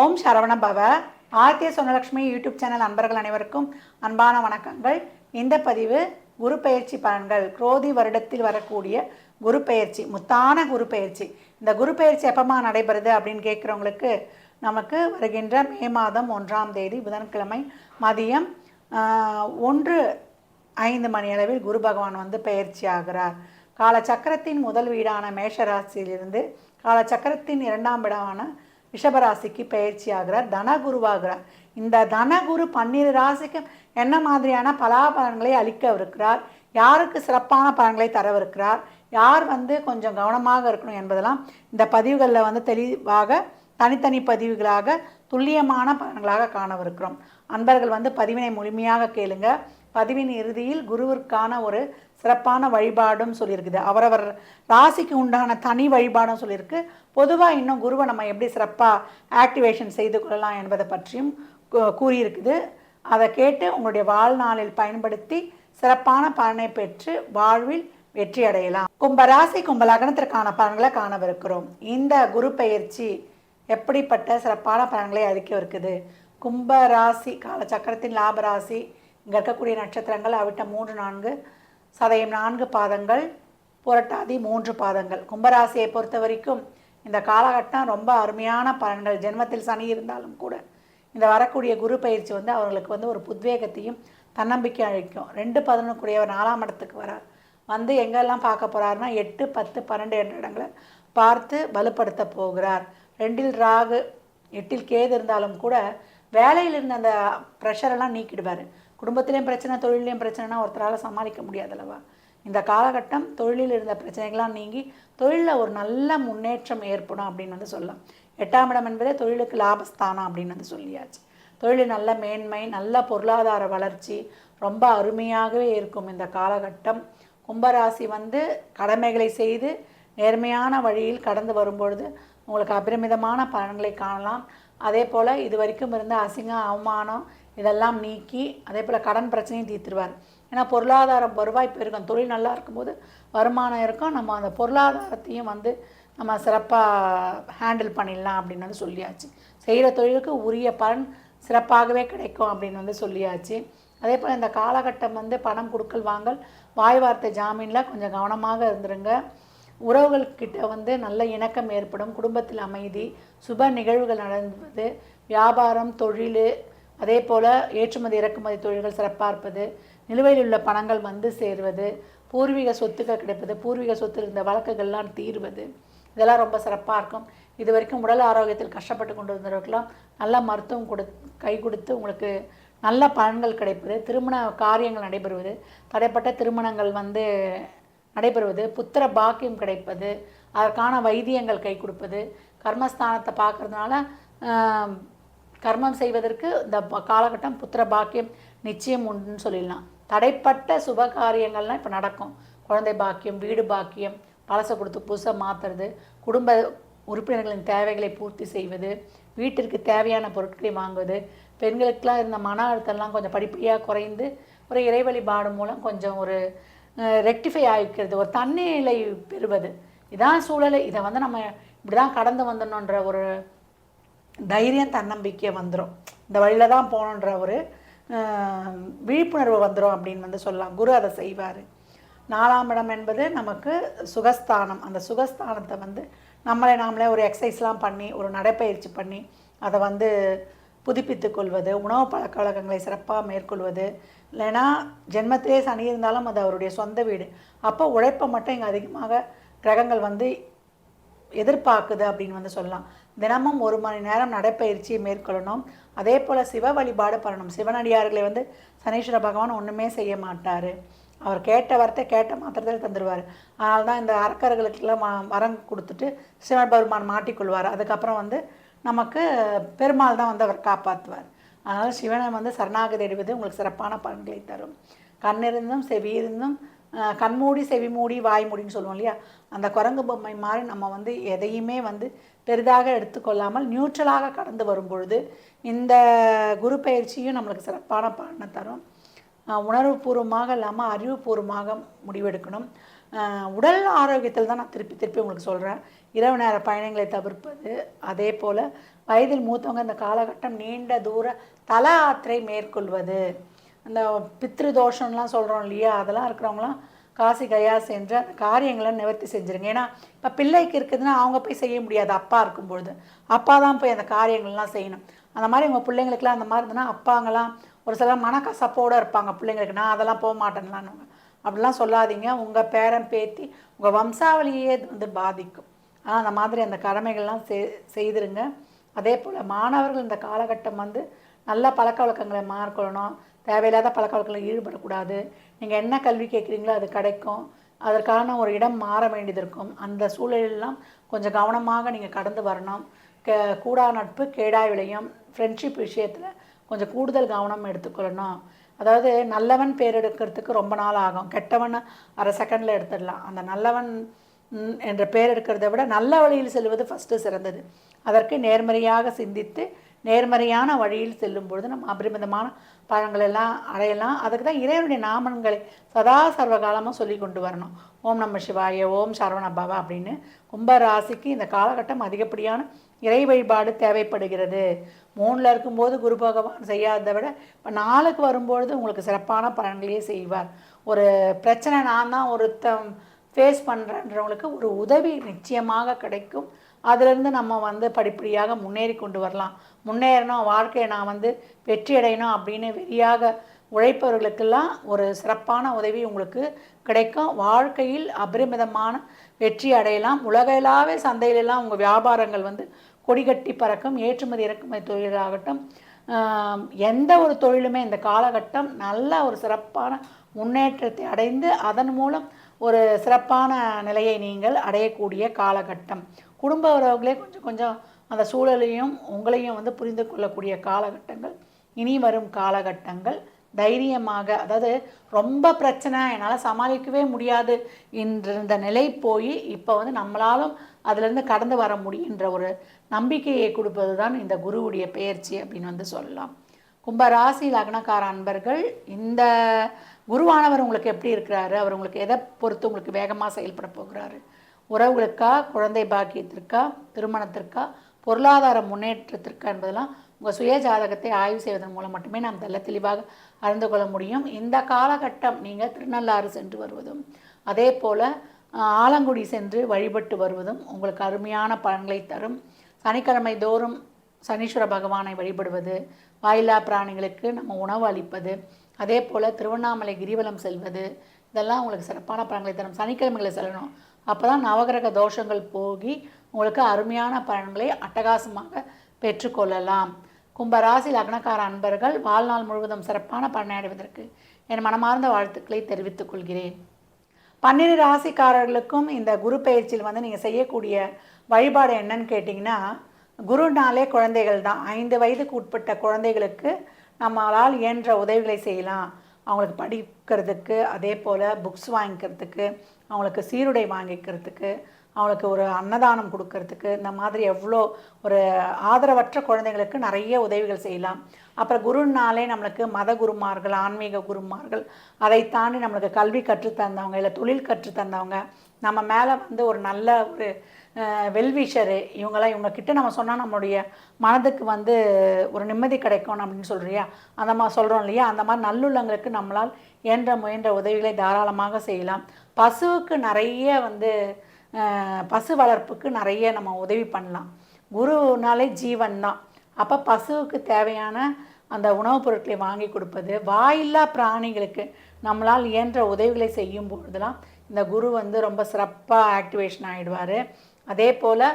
ஓம் சரவண பவ. ஆர்த்திய சொன்னலட்சுமி YouTube channel அன்பர்கள் அனைவருக்கும் அன்பான வணக்கங்கள். இந்த பதிவு குரு பெயர்ச்சி பலன்கள் குரோதி வருடத்தில் வரக்கூடிய குரு பெயர்ச்சி முத்தான குரு பெயர்ச்சி. இந்த குரு பெயர்ச்சி எப்பமா நடைபெறுது அப்படின்னு கேட்குறவங்களுக்கு நமக்கு வருகின்ற மே மாதம் ஒன்றாம் தேதி புதன்கிழமை மதியம் ஒன்று ஐந்து மணி அளவில் குரு பகவான் வந்து பெயர்ச்சி ஆகிறார். காலச்சக்கரத்தின் முதல் வீடான மேஷராசியிலிருந்து காலச்சக்கரத்தின் இரண்டாம் வீடான ரிஷபராசிக்கு பயிற்சி ஆகிறார் தனகுருவாகிறார் இந்த தனகுரு பன்னிரு ராசிக்கு என்ன மாதிரியான பலாபலன்களை அளிக்கவிருக்கிறார்? யாருக்கு சிறப்பான பலன்களை தரவிருக்கிறார்? யார் வந்து கொஞ்சம் கவனமாக இருக்கணும் என்பதெல்லாம் இந்த பதிவுகளில் வந்து தெளிவாக தனித்தனி பதிவுகளாக துல்லியமான பலன்களாக காணவிருக்கிறோம். அன்பர்கள் வந்து பதிவினை முழுமையாக கேளுங்கள் பதிவின் இறுதியில் குருவிற்கான ஒரு சிறப்பான வழிபாடும் சொல்லியிருக்குது. அவரவர் ராசிக்கு உண்டான தனி வழிபாடும் சொல்லியிருக்கு. பொதுவாக இன்னும் குருவை நம்ம எப்படி சிறப்பாக ஆக்டிவேஷன் செய்து கொள்ளலாம் என்பதை பற்றியும் கூறியிருக்குது. அதை கேட்டு உங்களுடைய வாழ்நாளில் பயன்படுத்தி சிறப்பான பலனை பெற்று வாழ்வில் வெற்றி அடையலாம். கும்ப ராசி கும்ப லக்னத்திற்கான பலன்களை காணவிருக்கிறோம். இந்த குரு பயிற்சி எப்படிப்பட்ட சிறப்பான பலன்களை அளிக்க இருக்குது கும்ப ராசி காலச்சக்கரத்தின் லாப இங்கே இருக்கக்கூடிய நட்சத்திரங்கள் அவிட்ட மூன்று நான்கு சதயம் நான்கு பாதங்கள் புரட்டாதி மூன்று பாதங்கள். கும்பராசியை பொறுத்த வரைக்கும் இந்த காலகட்டம் ரொம்ப அருமையான பலன்கள். ஜென்மத்தில் சனி இருந்தாலும் கூட இந்த வரக்கூடிய குரு பயிற்சி வந்து அவர்களுக்கு வந்து ஒரு புத்வேகத்தையும் தன்னம்பிக்கை அளிக்கும். ரெண்டு பதினொன்றுக்குரியவர் நாலாம் இடத்துக்கு வரார். வந்து எங்கெல்லாம் பார்க்க போகிறாருன்னா எட்டு பத்து பன்னெண்டு என்ற இடங்களை பார்த்து வலுப்படுத்த போகிறார். ரெண்டில் ராகு எட்டில் கேது இருந்தாலும் கூட வேலையில் இருந்த அந்த ப்ரெஷரெல்லாம் நீக்கிடுவார். குடும்பத்திலையும் பிரச்சனை தொழிலையும் பிரச்சனைனா ஒருத்தரால் சமாளிக்க முடியாதல்லவா? இந்த காலகட்டம் தொழிலில் இருந்த பிரச்சனைகள்லாம் நீங்கி தொழிலில் ஒரு நல்ல முன்னேற்றம் ஏற்படும் அப்படின்னு வந்து சொல்லலாம். எட்டாம் இடம் என்பதே தொழிலுக்கு லாபஸ்தானம் அப்படின்னு வந்து சொல்லியாச்சு. தொழிலில் நல்ல மேன்மை நல்ல பொருளாதார வளர்ச்சி ரொம்ப அருமையாகவே இருக்கும் இந்த காலகட்டம். கும்பராசி வந்து கடமைகளை செய்து நேர்மையான வழியில் கடந்து வரும்பொழுது உங்களுக்கு அபரிமிதமான பலன்களை காணலாம். அதே போல் இது வரைக்கும் இருந்த அசிங்கம் அவமானம் இதெல்லாம் நீக்கி அதே போல் கடன் பிரச்சனையும் தீர்த்துருவார். ஏன்னா பொருளாதாரம் வருவாய் இருக்கும் தொழில் நல்லா இருக்கும்போது வருமானம் இருக்கும். நம்ம அந்த பொருளாதாரத்தையும் வந்து நம்ம சிறப்பாக ஹேண்டில் பண்ணிடலாம் அப்படின்னு வந்து சொல்லியாச்சு. செய்கிற தொழிலுக்கு உரிய பலன் சிறப்பாகவே கிடைக்கும் அப்படின்னு வந்து சொல்லியாச்சு. அதே போல் இந்த காலகட்டம் வந்து பணம் கொடுக்கல் வாங்கல் வாய் வார்த்தை ஜாமீனில் கொஞ்சம் கவனமாக இருந்துருங்க. உறவுகள்கிட்ட வந்து நல்ல இணக்கம் ஏற்படும். குடும்பத்தில் அமைதி சுப நிகழ்வுகள் நடந்துவது வியாபாரம் தொழில் அதே போல் ஏற்றுமதி இறக்குமதி தொழில்கள் சிறப்பாக இருப்பது நிலுவையில் உள்ள பணங்கள் வந்து சேருவது பூர்வீக சொத்துக்கள் கிடைப்பது பூர்வீக சொத்தில் இருந்த வழக்குகள்லாம் தீர்வது இதெல்லாம் ரொம்ப சிறப்பாக இருக்கும். இது வரைக்கும் உடல் ஆரோக்கியத்தில் கஷ்டப்பட்டு கொண்டு வந்தவர்களுக்கெல்லாம் நல்ல மருத்துவம் கொடு கை கொடுத்து உங்களுக்கு நல்ல பலன்கள் கிடைப்பது திருமண காரியங்கள் நடைபெறுவது தடைப்பட்ட திருமணங்கள் வந்து நடைபெறுவது புத்திர பாக்கியம் கிடைப்பது அதற்கான வைத்தியங்கள் கை கொடுப்பது கர்மஸ்தானத்தை பார்க்கறதுனால கர்மம் செய்வதற்கு இந்த காலகட்டம் புத்திர பாக்கியம் நிச்சயம் உண்டுன்னு சொல்லிடலாம். தடைப்பட்ட சுப காரியங்கள்லாம் இப்போ நடக்கும். குழந்தை பாக்கியம் வீடு பாக்கியம் பழசை கொடுத்து புதுசாக மாற்றுறது குடும்ப உறுப்பினர்களின் தேவைகளை பூர்த்தி செய்வது வீட்டிற்கு தேவையான பொருட்களை வாங்குவது பெண்களுக்கெல்லாம் இருந்த மன அழுத்தம்லாம் கொஞ்சம் படிப்படியாக குறைந்து ஒரு இறை வழிபாடு மூலம் கொஞ்சம் ஒரு ரெக்டிஃபை ஆகிக்கிறது. ஒரு தன்னிலை பெறுவது. இதான் சூழலை. இதை வந்து நம்ம இப்படி தான் கடந்து வந்தணுன்ற ஒரு தைரியம் தன்னம்பிக்கை வந்துடும் இந்த வழியில் தான் போகணுன்ற ஒரு விழிப்புணர்வு வந்துடும் அப்படின்னு வந்து சொல்லலாம். குரு அதை செய்வார். நாலாம் இடம் என்பது நமக்கு சுகஸ்தானம். அந்த சுகஸ்தானத்தை வந்து நம்மளை நாமளே ஒரு எக்ஸசைஸ்லாம் பண்ணி ஒரு நடைப்பயிற்சி பண்ணி அதை வந்து புதுப்பித்து கொள்வது உணவு பழக்க வழக்கங்களை சிறப்பாக மேற்கொள்வது. இல்லைன்னா ஜென்மத்திலே சனி இருந்தாலும் அது அவருடைய சொந்த வீடு. அப்போ உழைப்பை மட்டும் இங்கே அதிகமாக கிரகங்கள் வந்து எதிர்பார்க்குது அப்படின்னு வந்து சொல்லலாம். தினமும் ஒரு மணி நேரம் நடைப்பயிற்சியை மேற்கொள்ளணும். அதே போல் சிவ வழிபாடு பண்ணணும். சிவனடியார்களை வந்து சனீஸ்வர பகவான் ஒன்றுமே செய்ய மாட்டார். அவர் கேட்ட வார்த்தை கேட்ட மாத்திரத்தில் தந்துடுவார் அதனால தான் இந்த அரக்கர்களுக்கெல்லாம் வரம் கொடுத்துட்டு சிவபெருமான் மாட்டிக்கொள்வார். அதுக்கப்புறம் வந்து நமக்கு பெருமாள் தான் வந்து அவர் காப்பாற்றுவார் அதனால் சிவனை வந்து சரணாகதி அடைவது உங்களுக்கு சிறப்பான பலன்களை தரும். கண்ணிருந்தும் செவியிருந்தும் கண்மூடி செவி மூடி வாய் மூடின்னு சொல்லுவோம் இல்லையா? அந்த குரங்கு பொம்மை மாதிரி நம்ம வந்து எதையுமே வந்து பெரிதாக எடுத்துக்கொள்ளாமல் நியூட்ரலாக கடந்து வரும் பொழுது இந்த குரு பயிற்சியும் நம்மளுக்கு சிறப்பான பலனை தரும். உணர்வுபூர்வமாக இல்லாமல் அறிவுபூர்வமாக முடிவெடுக்கணும். உடல் ஆரோக்கியத்தில் தான் நான் திருப்பி திருப்பி உங்களுக்கு சொல்கிறேன் இரவு நேர பயணங்களை தவிர்ப்பது அதே போல் வயதில் மூத்தவங்க இந்த காலகட்டம் நீண்ட தூர தல ஆத்திரை மேற்கொள்வது. அந்த பித்ரு தோஷம்லாம் சொல்கிறோம் இல்லையா? அதெல்லாம் இருக்கிறவங்களாம் காசி கயா சென்று அந்த காரியங்களை நிவர்த்தி செஞ்சுருங்க. ஏன்னா இப்போ பிள்ளைக்கு இருக்குதுன்னா அவங்க போய் செய்ய முடியாது. அப்பா இருக்கும்பொழுது. அப்பா தான் போய் அந்த காரியங்கள்லாம் செய்யணும். அந்த மாதிரி உங்கள் பிள்ளைங்களுக்குலாம் அந்த மாதிரி இருந்ததுன்னா அப்பாங்களாம் ஒரு சில மனக்கசப்போடு இருப்பாங்க. பிள்ளைங்களுக்கு நான் அதெல்லாம் போக மாட்டேன்லான்னு அப்படிலாம் சொல்லாதீங்க. உங்கள் பேரன் பேத்தி உங்கள் வம்சாவளியே வந்து பாதிக்கும். ஆனால் அந்த மாதிரி அந்த கடமைகள்லாம் செய் செய்திருங்க. அதே போல் மாணவர்கள் இந்த காலகட்டம் வந்து நல்ல பழக்க வழக்கங்களை மாறிக்கொள்ளணும் தேவையில்லாத பழக்க வழக்கங்களில் ஈடுபடக்கூடாது. நீங்கள் என்ன கல்வி கேட்குறீங்களோ அது கிடைக்கும். அதற்கான ஒரு இடம் மாற வேண்டியது இருக்கும். அந்த சூழலெல்லாம் கொஞ்சம் கவனமாக நீங்கள் கடந்து வரணும். கே கூடா நட்பு கேடாய் விளையும். ஃப்ரெண்ட்ஷிப் விஷயத்தில் கொஞ்சம் கூடுதல் கவனம் எடுத்துக்கொள்ளணும். அதாவது நல்லவன் பேர் எடுக்கிறதுக்கு ரொம்ப நாள் ஆகும். கெட்டவன் அரை செகண்டில் எடுத்துடலாம். அந்த நல்லவன் என்ற பெயர் எடுக்கிறத விட நல்ல வழியில் செல்வது ஃபஸ்ட்டு சிறந்தது. அதற்கு நேர்மறையாக சிந்தித்து நேர்மறையான வழியில் செல்லும் பொழுது நம்ம அபரிமிதமான பழங்கள் எல்லாம் அடையலாம். அதுக்கு தான் இறைவனுடைய நாமன்களை சதா சர்வகாலமாக சொல்லி கொண்டு வரணும். ஓம் நம்ம சிவாய ஓம் சரவண பவ அப்படின்னு கும்ப ராசிக்கு இந்த காலகட்டம் அதிகப்படியான இறை வழிபாடு தேவைப்படுகிறது. மூணில் இருக்கும்போது குரு பகவான் செய்யாததை விட இப்போ நாளுக்கு வரும்பொழுது உங்களுக்கு சிறப்பான பலன்களையே செய்வார். ஒரு பிரச்சனை நான் தான் ஒருத்தன் ஃபேஸ் பண்ணுறன்றவங்களுக்கு ஒரு உதவி நிச்சயமாக கிடைக்கும். அதிலிருந்து நம்ம வந்து படிப்படியாக முன்னேறி கொண்டு வரலாம். முன்னேறணும் வாழ்க்கையை நான் வந்து வெற்றி அடையணும் அப்படின்னு வெறியாக உழைப்பவர்களுக்கெல்லாம் ஒரு சிறப்பான உதவி உங்களுக்கு கிடைக்கும். வாழ்க்கையில் அபரிமிதமான வெற்றி அடையலாம். உலகளாவே சந்தையிலெல்லாம் உங்கள் வியாபாரங்கள் வந்து கொடிகட்டி பறக்கும். ஏற்றுமதி இறக்குமதி தொழிலாகட்டும் எந்த ஒரு தொழிலுமே இந்த காலகட்டம் நல்ல ஒரு சிறப்பான முன்னேற்றத்தை அடைந்து அதன் மூலம் ஒரு சிறப்பான நிலையை நீங்கள் அடையக்கூடிய காலகட்டம். குடும்ப உறவுகளே கொஞ்சம் கொஞ்சம் அந்த சூழலையும் உங்களையும் வந்து புரிந்து கொள்ளக்கூடிய காலகட்டங்கள் இனி வரும் காலகட்டங்கள். தைரியமாக அதாவது ரொம்ப பிரச்சனை என்னால் சமாளிக்கவே முடியாது என்ற நிலை போய் இப்போ வந்து நம்மளாலும் அதுலேருந்து கடந்து வர முடியுன்ற ஒரு நம்பிக்கையை கொடுப்பது தான் இந்த குருவுடைய பெயர்ச்சி அப்படின்னு வந்து சொல்லலாம். கும்பராசி லக்னக்கார அன்பர்கள் இந்த குருவானவர் உங்களுக்கு எப்படி இருக்கிறாரு? அவர் உங்களுக்கு எதை பொறுத்து உங்களுக்கு வேகமாக செயல்பட போகிறாரு? உறவுகளுக்கா குழந்தை பாக்கியத்திற்கா திருமணத்திற்கா பொருளாதார முன்னேற்றத்திற்கா என்பதெல்லாம் உங்கள் சுய ஜாதகத்தை ஆய்வு செய்வதன் மூலம் மட்டுமே நாம் தெல்ல தெளிவாக அறிந்து கொள்ள முடியும். இந்த காலகட்டம் நீங்கள் திருநள்ளாறு சென்று வருவதும் அதே போல் ஆலங்குடி சென்று வழிபட்டு வருவதும் உங்களுக்கு அருமையான பலன்களை தரும். சனிக்கிழமை தோறும் சனீஸ்வர பகவானை வழிபடுவது வாயில்லா பிராணிகளுக்கு நம்ம உணவு அளிப்பது அதே போல் திருவண்ணாமலை கிரிவலம் செல்வது இதெல்லாம் உங்களுக்கு சிறப்பான பலன்களை தரும். சனிக்கிழமைகளை செல்லணும். அப்போ தான் நவகிரக தோஷங்கள் போகி உங்களுக்கு அருமையான பலன்களை அட்டகாசமாக பெற்றுக்கொள்ளலாம். கும்பராசி லக்னக்கார அன்பர்கள் வாழ்நாள் முழுவதும் சிறப்பான பலனை அடைவதற்கு என் மனமார்ந்த வாழ்த்துக்களை தெரிவித்துக் கொள்கிறேன். பன்னிரு ராசிக்காரர்களுக்கும் இந்த குரு பயிற்சியில் வந்து நீங்கள் செய்யக்கூடிய வழிபாடு என்னன்னு கேட்டிங்கன்னா குருனாலே குழந்தைகள் தான். ஐந்து வயதுக்கு உட்பட்ட குழந்தைகளுக்கு நம்மளால் இயன்ற உதவிகளை செய்யலாம். அவங்களுக்கு படிக்கிறதுக்கு அதே போல் புக்ஸ் வாங்கிக்கிறதுக்கு அவங்களுக்கு சீருடை வாங்கிக்கிறதுக்கு அவங்களுக்கு ஒரு அன்னதானம் கொடுக்கறதுக்கு இந்த மாதிரி எவ்வளோ ஒரு ஆதரவற்ற குழந்தைங்களுக்கு நிறைய உதவிகள் செய்யலாம். அப்புறம் குருனாலே நம்மளுக்கு மத குருமார்கள் ஆன்மீக குருமார்கள் அதை தாண்டி நம்மளுக்கு கல்வி கற்றுத் தந்தவங்க இல்லை தொழில் கற்றுத் தந்தவங்க நம்ம மேலே வந்து ஒரு நல்ல ஒரு வெல்விஷரு இவங்கெல்லாம் இவங்க கிட்ட நம்ம சொன்னால் நம்மளுடைய மனதுக்கு வந்து ஒரு நிம்மதி கிடைக்கும் அப்படின்னு சொல்கிறியா அந்த மாதிரி சொல்கிறோம் இல்லையா? அந்த மாதிரி நல்லுள்ளங்களுக்கு நம்மளால் இயன்ற முயன்ற உதவிகளை தாராளமாக செய்யலாம். பசுவுக்கு நிறைய வந்து பசு வளர்ப்புக்கு நிறைய நம்ம உதவி பண்ணலாம். குருனாலே ஜீவன் தான். அப்போ பசுவுக்கு தேவையான அந்த உணவுப் பொருட்களை வாங்கி கொடுப்பது வாயில்லா பிராணிகளுக்கு நம்மளால் இயன்ற உதவிகளை செய்யும் பொழுதெல்லாம் இந்த குரு வந்து ரொம்ப சிறப்பாக ஆக்டிவேஷன் ஆகிடுவார் அதே போல்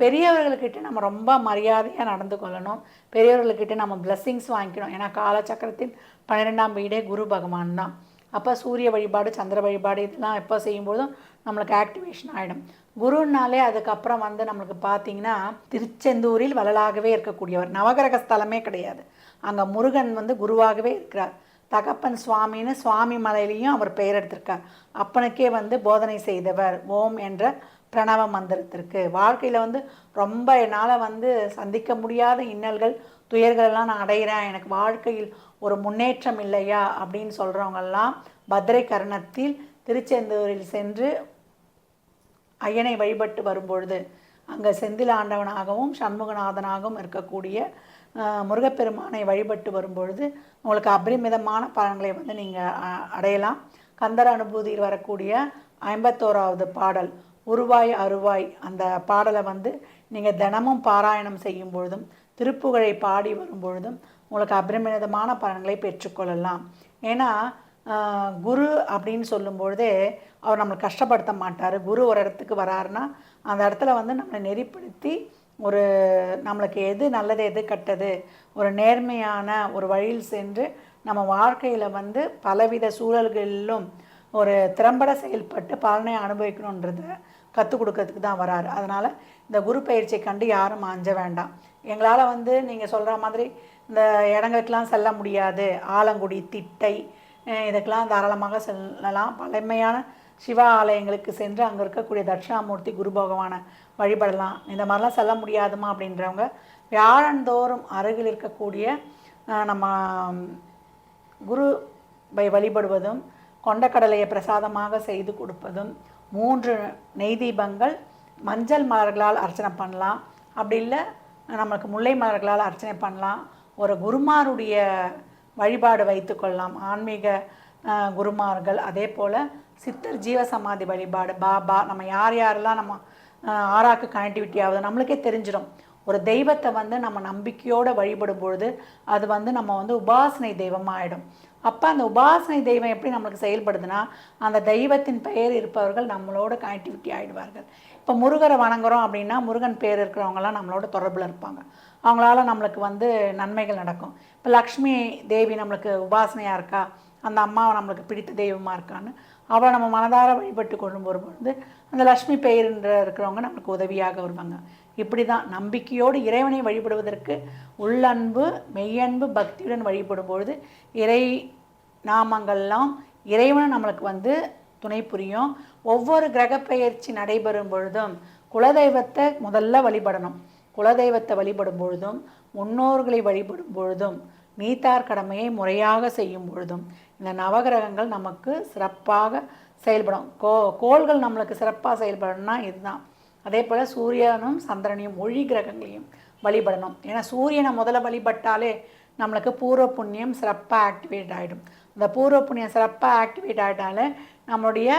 பெரியவர்கள்கிட்ட நம்ம ரொம்ப மரியாதையாக நடந்து கொள்ளணும். பெரியவர்கள்கிட்ட நம்ம பிளஸ்ஸிங்ஸ் வாங்கிக்கணும். ஏன்னா காலச்சக்கரத்தின் பன்னிரெண்டாம் வீடே குரு பகவான் தான். அப்போ சூரிய வழிபாடு சந்திர வழிபாடு இதெல்லாம் எப்போ செய்யும்போதும் நம்மளுக்கு ஆக்டிவேஷன் ஆகிடும் குருனாலே அதுக்கப்புறம் வந்து நம்மளுக்கு பார்த்தீங்கன்னா திருச்செந்தூரில் வள்ளலாகவே இருக்கக்கூடியவர். நவகிரக ஸ்தலமே கிடையாது. அங்கே முருகன் வந்து குருவாகவே இருக்கிறார். தகப்பன் சுவாமின்னு சுவாமி மலையிலையும் அவர் பெயர் எடுத்திருக்கார். அப்பனுக்கே வந்து போதனை செய்தவர். ஓம் என்ற பிரணவ மந்திரத்திற்கு. வாழ்க்கையில் வந்து ரொம்ப என்னால் வந்து சந்திக்க முடியாத இன்னல்கள் துயர்களெல்லாம் நான் அடைகிறேன் எனக்கு வாழ்க்கையில் ஒரு முன்னேற்றம் இல்லையா அப்படின்னு சொல்கிறவங்கெல்லாம் பத்ரை கரணத்தில் திருச்செந்தூரில் சென்று ஐயனை வழிபட்டு வரும்பொழுது அங்கே செந்தில் ஆண்டவனாகவும் சண்முகநாதனாகவும் இருக்கக்கூடிய முருகப்பெருமானை வழிபட்டு வரும்பொழுது உங்களுக்கு அபரிமிதமான பலன்களை வந்து நீங்கள் அடையலாம். கந்தர் அனுபூதியில் வரக்கூடிய ஐம்பத்தோராவது பாடல் உருவாய் அருவாய் அந்த பாடலை வந்து நீங்கள் தினமும் பாராயணம் செய்யும் பொழுதும் திருப்புகழை பாடி வரும் பொழுதும் உங்களுக்கு அபரிமிதமான பலன்களை பெற்றுக்கொள்ளலாம். ஏன்னா குரு அப்படின்னு சொல்லும்பொழுதே அவர் நம்மளை கஷ்டப்படுத்த மாட்டார். குரு ஒரு இடத்துக்கு வராருன்னா அந்த இடத்துல வந்து நம்மளை நெறிப்படுத்தி ஒரு நம்மளுக்கு எது நல்லது எது கெட்டது ஒரு நேர்மையான ஒரு வழியில் சென்று நம்ம வாழ்க்கையில் வந்து பலவித சூழல்களிலும் ஒரு திறம்பட செயல்பட்டு பலனை அனுபவிக்கணுன்றத கற்றுக் கொடுக்கறதுக்கு தான் வராரு. அதனால் இந்த குரு பயிற்சியை கண்டு யாரும் அஞ்ச வேண்டாம். எங்களால் வந்து நீங்கள் சொல்கிற மாதிரி இந்த இடங்களுக்கெலாம் செல்ல முடியாது. ஆலங்குடி திட்டை இதுக்கெலாம் இதுக்கெல்லாம் தாராளமாக செல்லலாம். பழமையான சிவ ஆலயங்களுக்கு சென்று அங்கே இருக்கக்கூடிய தட்சிணாமூர்த்தி குரு பகவானை வழிபடலாம். இந்த மாதிரிலாம் செல்ல முடியாதுமா அப்படின்றவங்க வியாழந்தோறும் அருகில் இருக்கக்கூடிய நம்ம குரு பை வழிபடுவதும் கொண்டக்கடலையை பிரசாதமாக செய்து கொடுப்பதும் மூன்று நெய் தீபங்கள் மஞ்சள் மலர்களால் அர்ச்சனை பண்ணலாம். அப்படி இல்லை நமக்கு முல்லை மலர்களால் அர்ச்சனை பண்ணலாம். ஒரு குருமாருடைய வழிபாடு வைத்துக்கொள்ளலாம் ஆன்மீக குருமார்கள். அதே போல் சித்தர் ஜீவசமாதி வழிபாடு. பாபா நம்ம யார் யாரெல்லாம் நம்ம ஆறாக்கு கனெக்டிவிட்டி ஆகுது நம்மளுக்கே தெரிஞ்சிடும். ஒரு தெய்வத்தை வந்து நம்ம நம்பிக்கையோடு வழிபடும் பொழுது அது வந்து நம்ம வந்து உபாசனை தெய்வமாக ஆகிடும் அப்போ அந்த உபாசனை தெய்வம் எப்படி நம்மளுக்கு செயல்படுதுன்னா அந்த தெய்வத்தின் பெயர் இருப்பவர்கள் நம்மளோட கனெக்டிவிட்டி ஆகிடுவார்கள் இப்போ முருகரை வணங்குறோம் அப்படின்னா முருகன் பேர் இருக்கிறவங்கலாம் நம்மளோட தொடர்பில் இருப்பாங்க. அவங்களால நம்மளுக்கு வந்து நன்மைகள் நடக்கும். இப்போ லக்ஷ்மி தேவி நம்மளுக்கு உபாசனையாக இருக்கா? அந்த அம்மாவை நம்மளுக்கு பிடித்த தெய்வமாக இருக்கான்னு அவளை நம்ம மனதார வழிபட்டு கொண்டு வரும்பொழுது அந்த லக்ஷ்மி பெயர்ன்ற இருக்கிறவங்க நம்மளுக்கு உதவியாக வருவாங்க. இப்படி தான் நம்பிக்கையோடு இறைவனை வழிபடுவதற்கு உள்ளன்பு மெய்யன்பு பக்தியுடன் வழிபடும் பொழுது இறை நாமங்கள்லாம் இறைவனை நம்மளுக்கு வந்து துணை புரியும். ஒவ்வொரு கிரகப்பெயர்ச்சி நடைபெறும் பொழுதும் குலதெய்வத்தை முதல்ல வழிபடணும். குலதெய்வத்தை வழிபடும் பொழுதும் முன்னோர்களை வழிபடும் பொழுதும் நீத்தார் கடமையை முறையாக செய்யும் பொழுதும் இந்த நவகிரகங்கள் நமக்கு சிறப்பாக செயல்படும். கோ கோள்கள் நம்மளுக்கு சிறப்பாக செயல்படணும்னா இதுதான். அதே போல் சூரியனும் சந்திரனையும் ஒழி கிரகங்களையும் வழிபடணும். ஏன்னா சூரியனை முதல்ல வழிபட்டாலே நம்மளுக்கு பூர்வ புண்ணியம் சிறப்பாக ஆக்டிவேட் ஆகிடும் இந்த பூர்வ புண்ணியம் சிறப்பாக ஆக்டிவேட் ஆகிட்டாலே நம்மளுடைய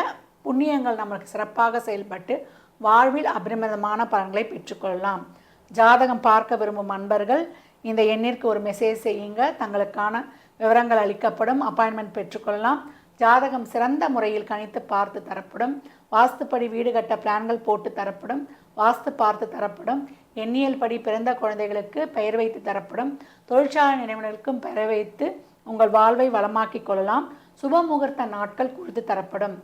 புண்ணியங்கள் நம்மளுக்கு சிறப்பாக செயல்பட்டு வாழ்வில் அபரிமிதமான பலன்களை பெற்றுக்கொள்ளலாம். ஜாதகம் பார்க்க விரும்பும் அன்பர்கள் இந்த எண்ணிற்கு ஒரு மெசேஜ் செய்யுங்க. தங்களுக்கான விவரங்கள் அளிக்கப்படும். அப்பாயின்மெண்ட் பெற்றுக்கொள்ளலாம். ஜாதகம் சிறந்த முறையில் கணித்து பார்த்து தரப்படும். வாஸ்துப்படி வீடு கட்ட பிளான்கள் போட்டு தரப்படும். வாஸ்து பார்த்து தரப்படும். எண்ணியல் படி பிறந்த குழந்தைகளுக்கு பெயர் வைத்து தரப்படும். தொழிற்சாலை நிறுவனங்களுக்கும் பெயர் வைத்து உங்கள் வாழ்வை வளமாக்கிக் கொள்ளலாம். சுப முகூர்த்த நாட்கள் குறித்து தரப்படும்.